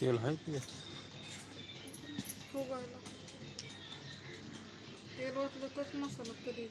तेल आहे ते फुगायला तेल ओतलं तरच मसाला कधी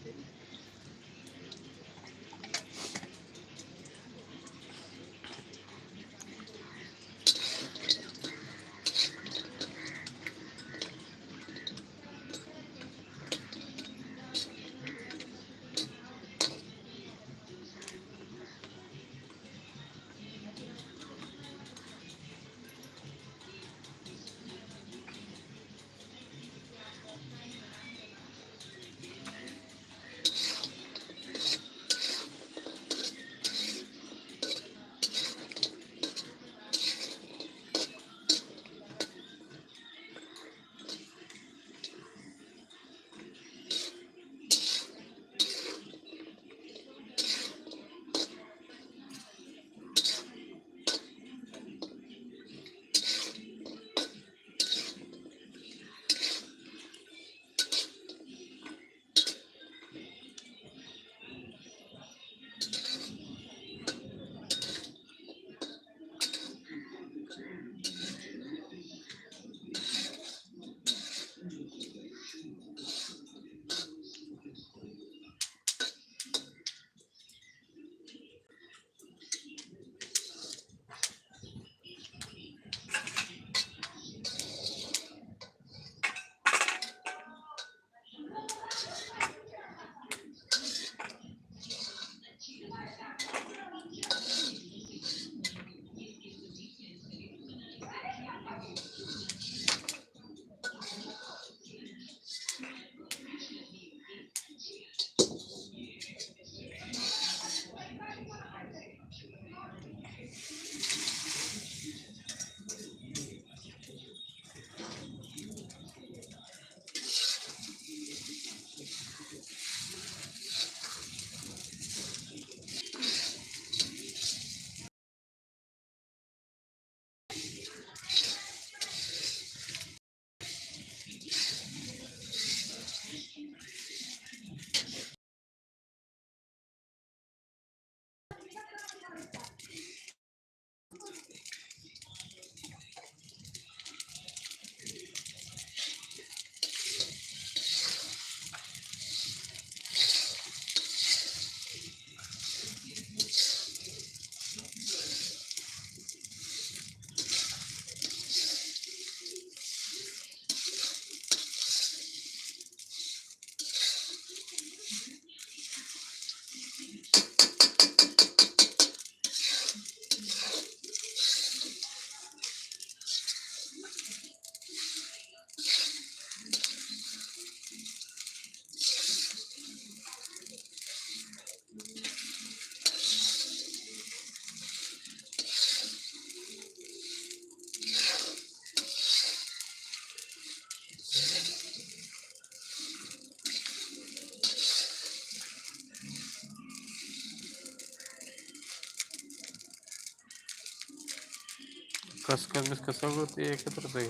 येते खसखस बिस्कस सगळं ते एकत्रच आहे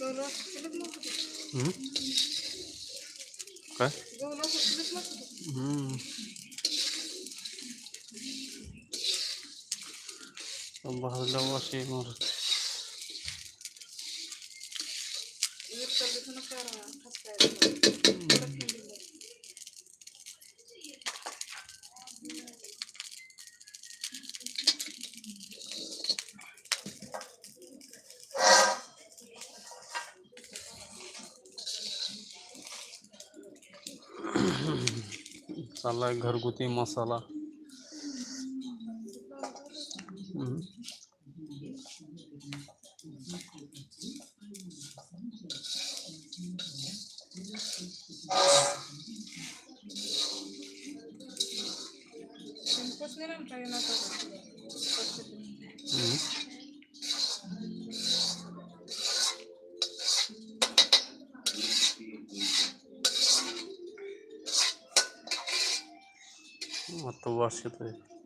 गहू असं केलंच नव्हतं हम्म? काय गहू चाललाय घरगुती मसाला. हम्म. संपत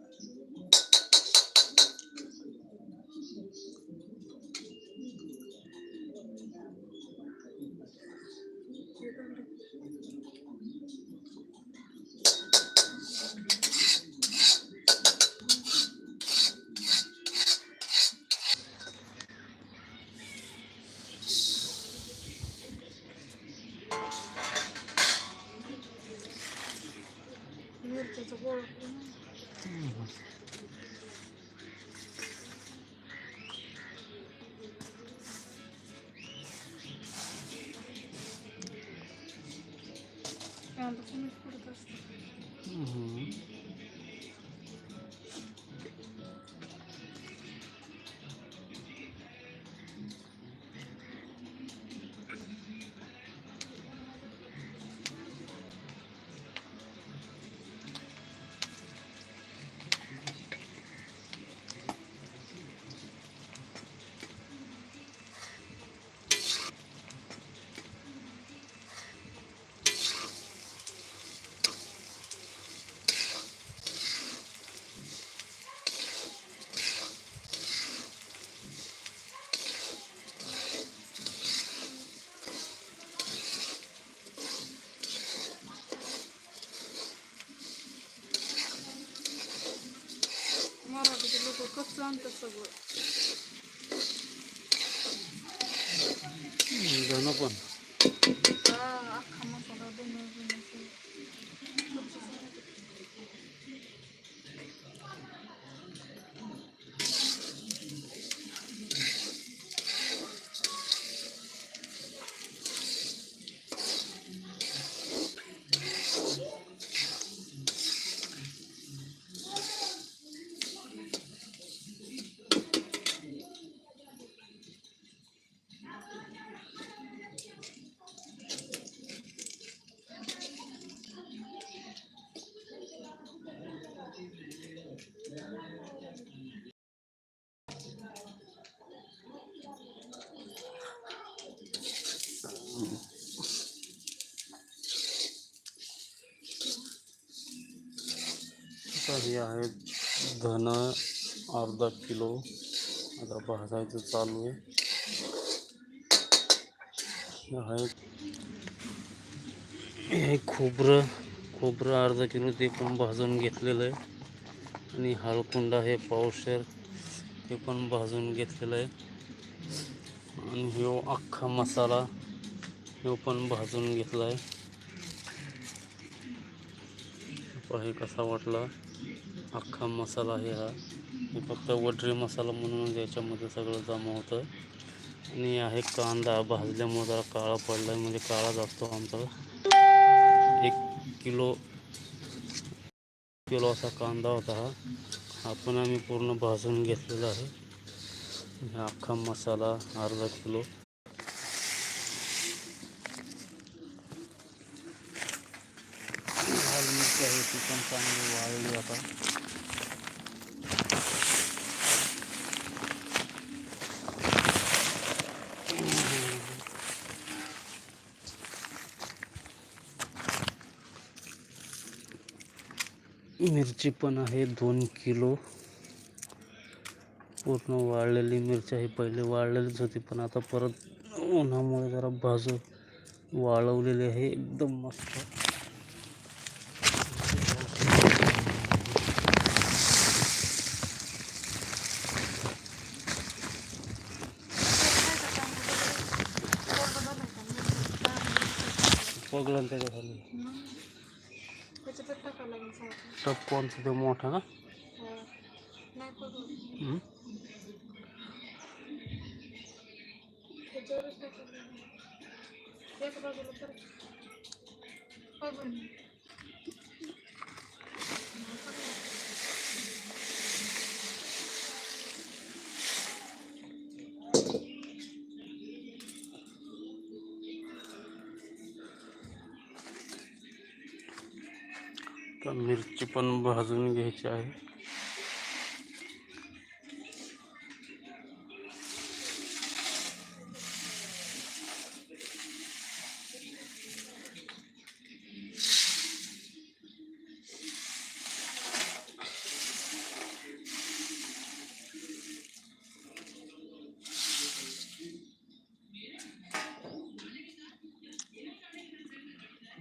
लोक कसं आणतात सगळं धन हे आहे धन अर्धा किलो. आता भाजायचं चालू आहे. हे आहे. हे खोबरं खोबरं अर्धा किलो ते पण भाजून घेतलेलं आहे. आणि हळकुंडा हे पावशेर ते पण भाजून घेतलेलं आहे. आणि ह्यो अख्खा मसाला ह्यो पण भाजून घेतला आहे. हे कसा वाटला. अख्खा मसाला आहे हा. हे फक्त वड्री मसाला म्हणून याच्यामध्ये सगळं जमा होतं. आणि आहे कांदा भाजल्यामुळे जरा काळा पडला आहे म्हणजे काळा असतो आमचा. एक किलो किलो असा कांदा होता हा. हा पण आम्ही पूर्ण भाजून घेतलेला आहे. हा अख्खा मसाला अर्धा किलो. लाल मिरची आहे ती पण पण आहे दोन किलो। पूर्ण वाळलेली मिरची आहे. पहिले वाळलेलीच होती, पण आता परत उन्हामुळे जरा भाजू वाळवलेली आहे. एकदम मस्त. लागेल त्याच्याखाली टप कोणतं ते मोठं ना हा. नाही हम्म? आता मिरची पण भाजून घ्यायची आहे.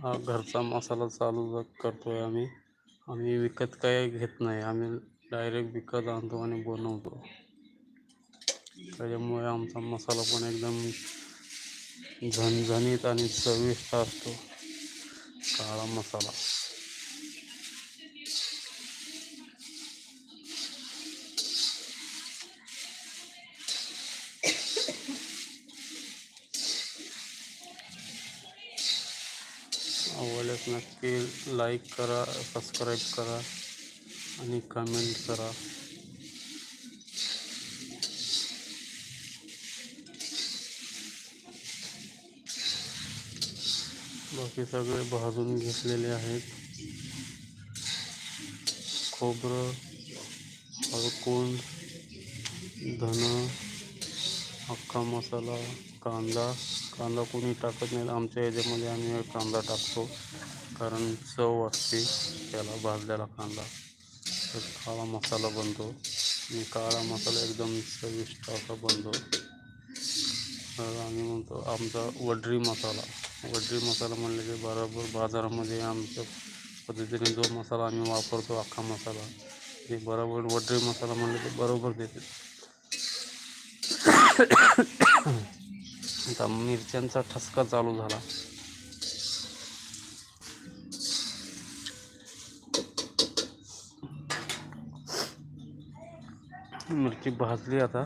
हा घरचा मसाला चालू करतो आहे आम्ही. आम्ही विकत काय घेत नाही. आम्ही डायरेक्ट विकत आणतो आणि बनवतो. त्याच्यामुळे आमचा मसाला पण एकदम झणझणीत आणि चविष्ट असतो. काळा मसाला. आवडल्यास नक्की लाईक करा सबस्क्राईब करा आणि कमेंट करा. बाकी सगळे भाजून घेतलेले आहेत. खोबरं हळकुंड धन अख्खा मसाला कांदा. कांदा कोणी टाकत नाही. आमच्या याच्यामध्ये आम्ही कांदा टाकतो. कारण चव असते त्याला भाजलेला कांदा. तर काळा मसाला बनतो. आणि काळा मसाला एकदम चविष्ट असा बनतो. तर आम्ही म्हणतो आमचा वड्री मसाला. वड्री मसाला म्हणलं की बरोबर बाजारामध्ये आमच्या पद्धतीने जो मसाला आम्ही वापरतो अख्खा मसाला ते बरोबर वड्री मसाला म्हणलं की बरोबर देते. आता मिरच्यांचा ठसका चालू झाला. मिरची भाजली आता.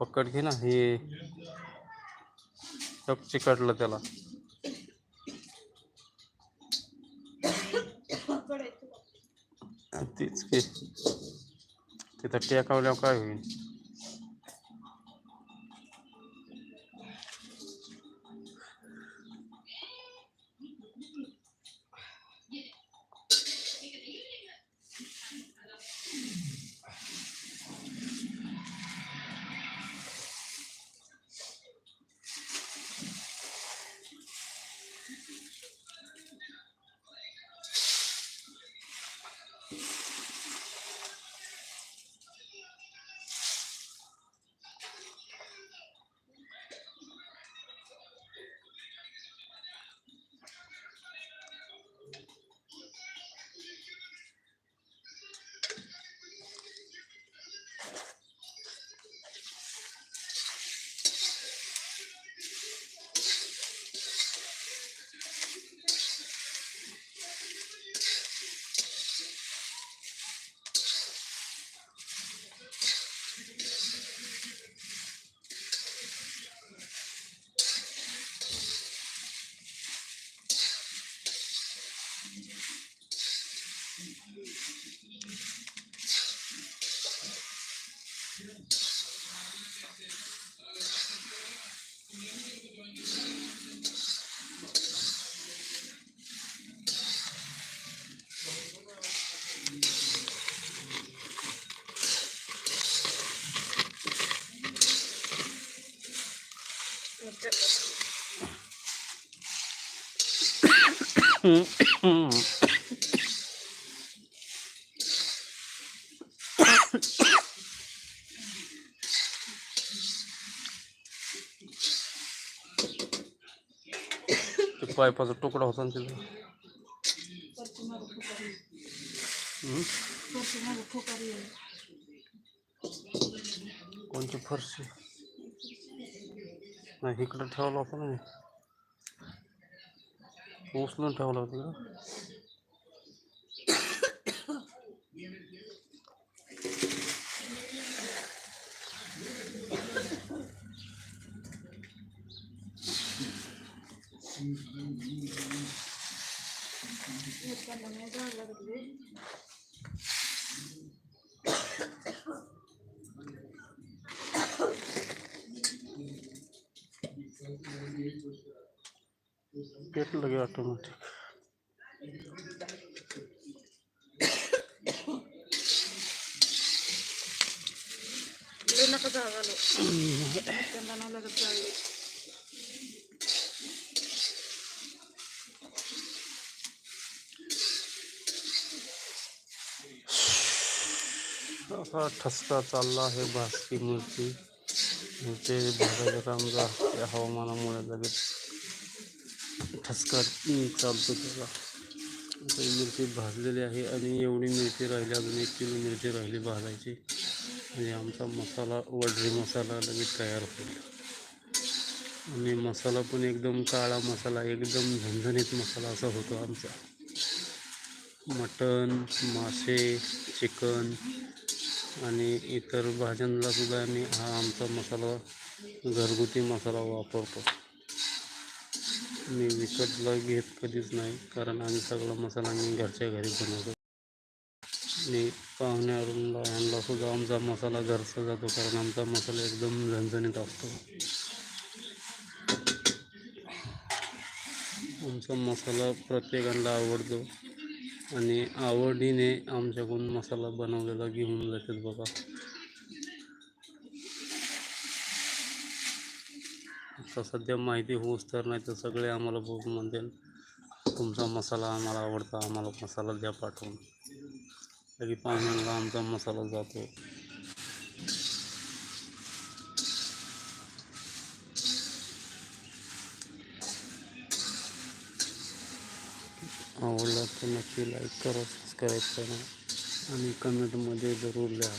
पकड घे ना हे टप चिकटलं त्याला. तेच की तिथं टेकावल्यावर काय होईल ते पायपाचा तुकडा होता ना तिथं हम्म? कोणची फरशी नाही इकडं ठेवलं होतं ना उचलून ठेवलं होतं का पेटलं गे ऑटोमॅटिक नका त्यांना नाही लागत असं ठसका चालला आहे भाजकी मिरची ते भाजायचं काम जा या हवामानामुळे लगेच ठसका चालतो त्याला मिरची भाजलेली आहे आणि एवढी मिरची राहिली अजून एक किलो मिरची राहिली भाजायची. म्हणजे आमचा मसाला वडरी मसाला लगेच तयार होईल. आणि मसाला पण एकदम काळा मसाला एकदम झणझणीत मसाला असा होतो आमचा. मटण मासे चिकन आणि इतर भाज्यांला सुद्धा आम्ही हा आमचा मसाला घरगुती मसाला वापरतो. मी विकतला घेत कधीच नाही कारण आम्ही सगळा मसाला आम्ही घरच्या घरी बनवतो. मी पाहुण्याला ह्यांना सुद्धा आमचा मसाला घरचा जातो कारण आमचा मसाला एकदम झणझणीत असतो. आमचा मसाला प्रत्येकाला आवडतो आणि आवडीने आमच्याकडून मसाला बनवलेला घेऊन जातात बघा. आता सध्या माहिती होऊच तर नाही तर सगळे आम्हाला बघून म्हणतील तुमचा मसाला आम्हाला आवडता आम्हाला मसाला द्या पाठवून. तरी पाच मिनिटला आमचा मसाला जातो. आवडला तर नक्की लाईक करा सबस्क्राईब करा आणि कमेंटमध्ये जरूर लिहा.